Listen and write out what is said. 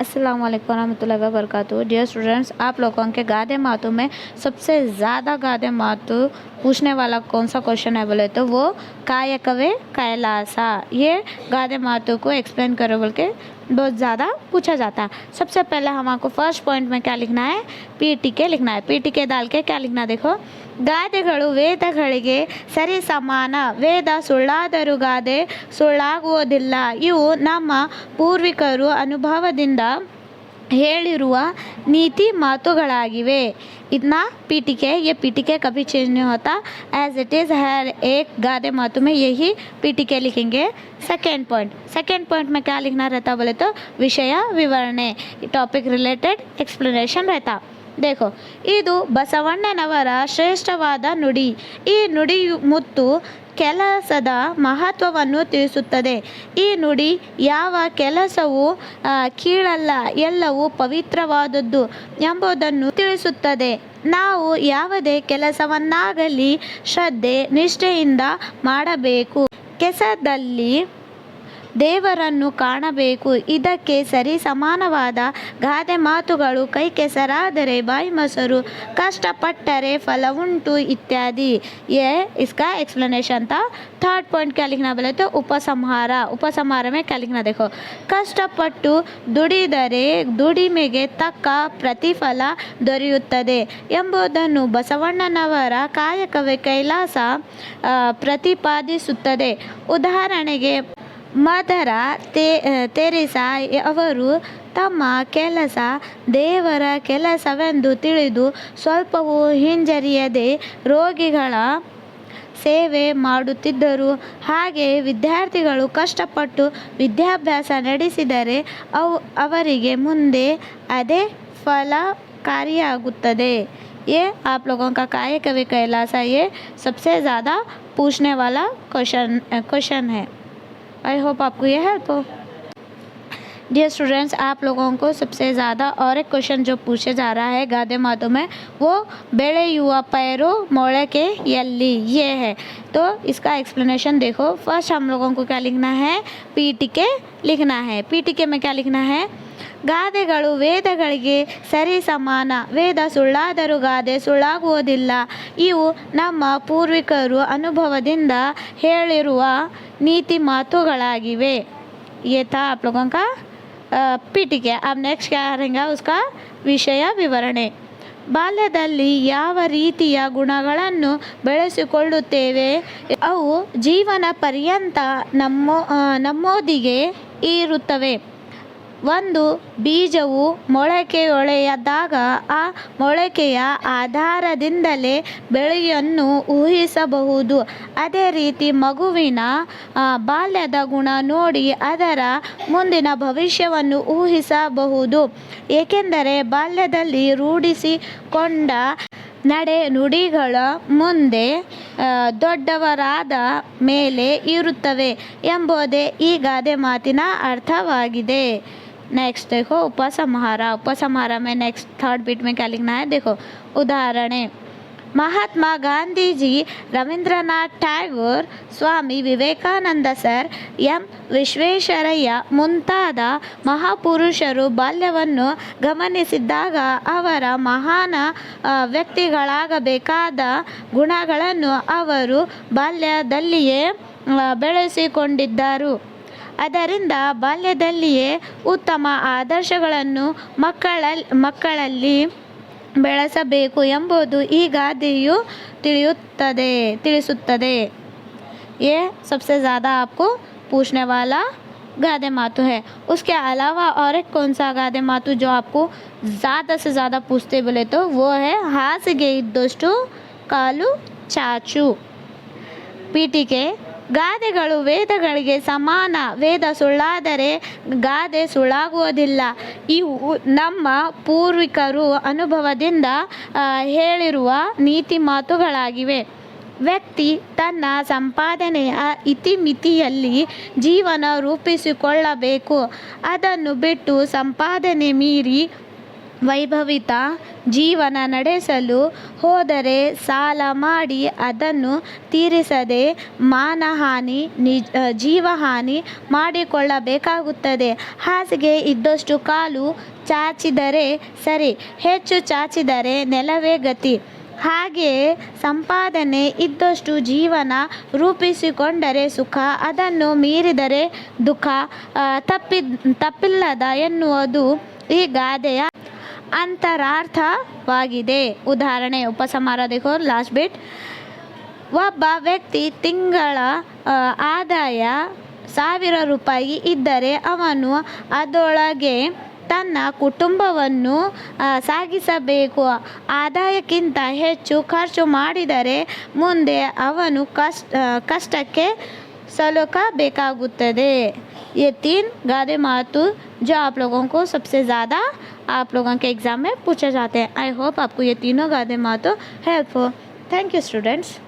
अस्सलाम वालेकुम रहमतुल्लाहि व बरकातहू डियर स्टूडेंट्स आप लोगों के गादे मातों में सबसे ज़्यादा गादे मातु पूछने वाला कौन सा क्वेश्चन है? बोले तो वो काय कवे? कैलासा ये गादे मातों को एक्सप्लेन करो बोल के। बहुत ज़्यादा पूछा जाता है सबसे पहले हमको फर्स्ट पॉइंट में क्या लिखना है पी टी के लिखना है पी टी के डाल के क्या लिखना देखो ಗಾದೆಗಳು ವೇದಗಳಿಗೆ ಸರಿ ಸಮಾನ ವೇದ ಸುಳ್ಳಾದರೂ ಗಾದೆ ಸುಳ್ಳಾಗುವುದಿಲ್ಲ ಇವು ನಮ್ಮ ಪೂರ್ವಿಕರು ಅನುಭವದಿಂದ ಹೇಳಿರುವ ನೀತಿ ಮಾತುಗಳಾಗಿವೆ. ಇದನ್ನ ಪೀಠಿಕೆ, ಯೇ ಪೀಠಿಕೆ ಕಭಿ ಚೇಂಜ್ ನೀ ಹೋತಾ ಆ್ಯಸ್ ಇಟ್ ಈಸ್ ಹ್ಯಾರ್ ಏಕ್ ಗಾದೆ ಮಾತು ಮೇ ಯಹಿ ಪೀಠಿಕೆ ಲಿಖೆಂಗೆ. ಸೆಕೆಂಡ್ ಪಾಯಿಂಟ್ ಸೆಕೆಂಡ್ ಪಾಯಿಂಟ್ ಮೇ ಕ್ಯಾ ಲಿಖನಾ ರಹತಾ ಬೋಲೆ ತೋ ವಿಷಯ ವಿವರಣೆ ಟಾಪಿಕ್ ರಿಲೇಟೆಡ್ ಎಕ್ಸ್ಪ್ಲನೇಷನ್ ರಹತಾ ದೇಖು, ಇದು ಬಸವಣ್ಣನವರ ಶ್ರೇಷ್ಠವಾದ ನುಡಿ. ಈ ನುಡಿಯು ಮುತ್ತು ಕೆಲಸದ ಮಹತ್ವವನ್ನು ತಿಳಿಸುತ್ತದೆ. ಈ ನುಡಿ ಯಾವ ಕೆಲಸವು ಕೀಳಲ್ಲ, ಎಲ್ಲವೂ ಪವಿತ್ರವಾದದ್ದು ಎಂಬುದನ್ನು ತಿಳಿಸುತ್ತದೆ. ನಾವು ಯಾವುದೇ ಕೆಲಸವನ್ನಾಗಲಿ ಶ್ರದ್ಧೆ, ನಿಷ್ಠೆಯಿಂದ ಮಾಡಬೇಕು. ಕೆಸದಲ್ಲಿ ದೇವರನ್ನು ಕಾಣಬೇಕು. ಇದಕ್ಕೆ ಸರಿ ಸಮಾನವಾದ ಗಾದೆ ಮಾತುಗಳು ಕೈಕೆಸರಾದರೆ ಕೆಸರಾದರೆ ಕಷ್ಟಪಟ್ಟರೆ ಮೊಸರು ಇತ್ಯಾದಿ. ಫಲ इसका एक्सप्लेनेशन था थर्ड पॉइंट क्या लिखना ಪಾಯಿಂಟ್ तो ಉಪಸಂಹಾರ ಉಪಸಂಹಾರ. में क्या लिखना ಕಷ್ಟಪಟ್ಟು ದುಡಿದರೆ ದುಡಿಮೆಗೆ ತಕ್ಕ ಪ್ರತಿಫಲ ದೊರೆಯುತ್ತದೆ ಎಂಬುದನ್ನು ಬಸವಣ್ಣನವರ ಕಾಯಕವೇ ಕೈಲಾಸ ಪ್ರತಿಪಾದಿಸುತ್ತದೆ. ಉದಾಹರಣೆಗೆ ಮದರ ತೇ ತೆರೆಸಾ ಅವರು ತಮ್ಮ ಕೆಲಸ ದೇವರ ಕೆಲಸವೆಂದು ತಿಳಿದು ಸ್ವಲ್ಪವೂ ಹಿಂಜರಿಯದೆ ರೋಗಿಗಳ ಸೇವೆ ಮಾಡುತ್ತಿದ್ದರು ಹಾಗೆ ವಿದ್ಯಾರ್ಥಿಗಳು ಕಷ್ಟಪಟ್ಟು ವಿದ್ಯಾಭ್ಯಾಸ ನಡೆಸಿದರೆ ಅವು ಅವರಿಗೆ ಮುಂದೆ ಅದೇ ಫಲಕಾರಿಯಾಗುತ್ತದೆ ये आप लोगों का काय कवि कैलासा ये सबसे ज़्यादा पूछने वाला क्वेश्चन क्वेश्चन है आई होप आपको ये हेल्प हो डियर स्टूडेंट्स आप लोगों को सबसे ज़्यादा और एक क्वेश्चन जो पूछे जा रहा है गादे मातों में वो बेड़े युवा पैरो मोड़े के यल्ली ये है तो इसका एक्सप्लेनेशन देखो फर्स्ट हम लोगों को क्या लिखना है पी टी के लिखना है पी टी के में क्या लिखना है ಗಾದೆಗಳು ವೇದಗಳಿಗೆ ಸರಿ ಸಮಾನ ವೇದ ಸುಳ್ಳಾದರೂ ಗಾದೆ ಸುಳ್ಳಾಗುವುದಿಲ್ಲ ಇವು ನಮ್ಮ ಪೂರ್ವಿಕರು ಅನುಭವದಿಂದ ಹೇಳಿರುವ ನೀತಿ ಮಾತುಗಳಾಗಿವೆ ये था आप लोगों का पीटी के अब नेक्स्ट क्या रहेगा उसका ವಿಷಯ ವಿವರಣೆ ಬಾಲ್ಯದಲ್ಲಿ ಯಾವ ರೀತಿಯ ಗುಣಗಳನ್ನು ಬೆಳೆಸಿಕೊಳ್ಳುತ್ತೇವೆ ಅವು ಜೀವನ ಪರ್ಯಂತ ನಮ್ಮ ಆ, ನಮ್ಮೊಂದಿಗೆ ಇರುತ್ತವೆ ಒಂದು ಬೀಜವು ಮೊಳಕೆಯೊಳೆಯದಾಗ ಆ ಮೊಳಕೆಯ ಆಧಾರದಿಂದಲೇ ಬೆಳೆಯನ್ನು ಊಹಿಸಬಹುದು. ಅದೇ ರೀತಿ ಮಗುವಿನ ಬಾಲ್ಯದ ಗುಣ ನೋಡಿ ಅದರ ಮುಂದಿನ ಭವಿಷ್ಯವನ್ನು ಊಹಿಸಬಹುದು. ಏಕೆಂದರೆ ಬಾಲ್ಯದಲ್ಲಿ ರೂಢಿಸಿಕೊಂಡ ನಡೆ ನುಡಿಗಳ ಮುಂದೆ ದೊಡ್ಡವರಾದ ಮೇಲೆ ಇರುತ್ತವೆ ಎಂಬುದೇ ಈ ಗಾದೆ ಮಾತಿನ ಅರ್ಥವಾಗಿದೆ. नेक्स्ट देखो उपसंहारा उपसंहारा में नेक्स्ट थर्ड बीट में क्या लिखना है देखो ಉದಾಹರಣೆ ಮಹಾತ್ಮ ಗಾಂಧೀಜಿ ರವೀಂದ್ರನಾಥ್ ಟ್ಯಾಗೋರ್ ಸ್ವಾಮಿ ವಿವೇಕಾನಂದ ಸರ್ ಎಂ ವಿಶ್ವೇಶ್ವರಯ್ಯ ಮುಂತಾದ ಮಹಾಪುರುಷರು ಬಾಲ್ಯವನ್ನು ಗಮನಿಸಿದ್ದಾಗ ಅವರ ಮಹಾನ ಆ, ವ್ಯಕ್ತಿಗಳಾಗಬೇಕಾದ ಗುಣಗಳನ್ನು ಅವರು ಬಾಲ್ಯದಲ್ಲಿಯೇ ಆ, ಬೆಳೆಸಿಕೊಂಡಿದ್ದರು ಅದರಿಂದ ಬಾಲ್ಯದಲ್ಲಿಯೇ ಉತ್ತಮ ಆದರ್ಶಗಳನ್ನು ಮಕ್ಕಳ ಮಕ್ಕಳಲ್ಲಿ ಬೆಳೆಸಬೇಕು ಎಂಬುದು ಈ ಗಾದೆಯು ತಿಳಿಯುತ್ತದೆ ತಿಳಿಸುತ್ತದೆ ये सबसे ज़्यादा आपको पूछने वाला गादे मातु है उसके अलावा और एक कौन सा गादे मातु जो आपको ज़्यादा से ज़्यादा पूछते बोले तो वो है ಹಾಸಿಗೆ ಇದ್ದಷ್ಟು ಕಾಲು ಚಾಚು ಪೀಠಿಕೆ ಗಾದೆಗಳು ವೇದಗಳಿಗೆ ಸಮಾನ. ವೇದ ಸುಳ್ಳಾದರೆ ಗಾದೆ ಸುಳ್ಳಾಗುವುದಿಲ್ಲ. ಇವು ನಮ್ಮ ಪೂರ್ವಿಕರು ಅನುಭವದಿಂದ ಹೇಳಿರುವ ನೀತಿ ಮಾತುಗಳಾಗಿವೆ. ವ್ಯಕ್ತಿ ತನ್ನ ಸಂಪಾದನೆಯ ಇತಿಮಿತಿಯಲ್ಲಿ ಜೀವನ ರೂಪಿಸಿಕೊಳ್ಳಬೇಕು. ಅದನ್ನು ಬಿಟ್ಟು ಸಂಪಾದನೆ ಮೀರಿ ವೈಭವಿತ ಜೀವನ ನಡೆಸಲು ಹೋದರೆ ಸಾಲ ಮಾಡಿ ಅದನ್ನು ತೀರಿಸದೆ ಮಾನಹಾನಿ ನಿಜ ಜೀವಹಾನಿ ಮಾಡಿಕೊಳ್ಳಬೇಕಾಗುತ್ತದೆ. ಹಾಸಿಗೆ ಇದ್ದಷ್ಟು ಕಾಲು ಚಾಚಿದರೆ ಸರಿ, ಹೆಚ್ಚು ಚಾಚಿದರೆ ನೆಲವೇ ಗತಿ. ಹಾಗೆಯೇ ಸಂಪಾದನೆ ಇದ್ದಷ್ಟು ಜೀವನ ರೂಪಿಸಿಕೊಂಡರೆ ಸುಖ, ಅದನ್ನು ಮೀರಿದರೆ ದುಃಖ ತಪ್ಪಿ ತಪ್ಪಿಲ್ಲದ ಎನ್ನುವುದು ಈ ಗಾದೆಯ ಅಂತರಾರ್ಥವಾಗಿದೆ ಉದಾಹರಣೆ ಉಪಸಂಹಾರ देखो ಲಾಸ್ಟ್ ಬಿಟ್ ಒಬ್ಬ ವ್ಯಕ್ತಿ ತಿಂಗಳ ಆ, ಆದಾಯ ಸಾವಿರ ರೂಪಾಯಿ ಇದ್ದರೆ ಅವನು ಅದರೊಳಗೆ ತನ್ನ ಕುಟುಂಬವನ್ನು ಆ, ಸಾಗಿಸಬೇಕು ಆದಾಯಕ್ಕಿಂತ ಹೆಚ್ಚು ಖರ್ಚು ಮಾಡಿದರೆ ಮುಂದೆ ಅವನು ಕಷ್ಟ ಆ, ಕಷ್ಟಕ್ಕೆ ಸಲುಕಬೇಕಾಗುತ್ತದೆ ये तीन गादे मातु जो आप लोगों को सबसे ज़्यादा आप लोगों के एग्ज़ाम में पूछे जाते हैं। आई होप आपको ये तीनों गादे मातो हेल्प हो थैंक यू स्टूडेंट्स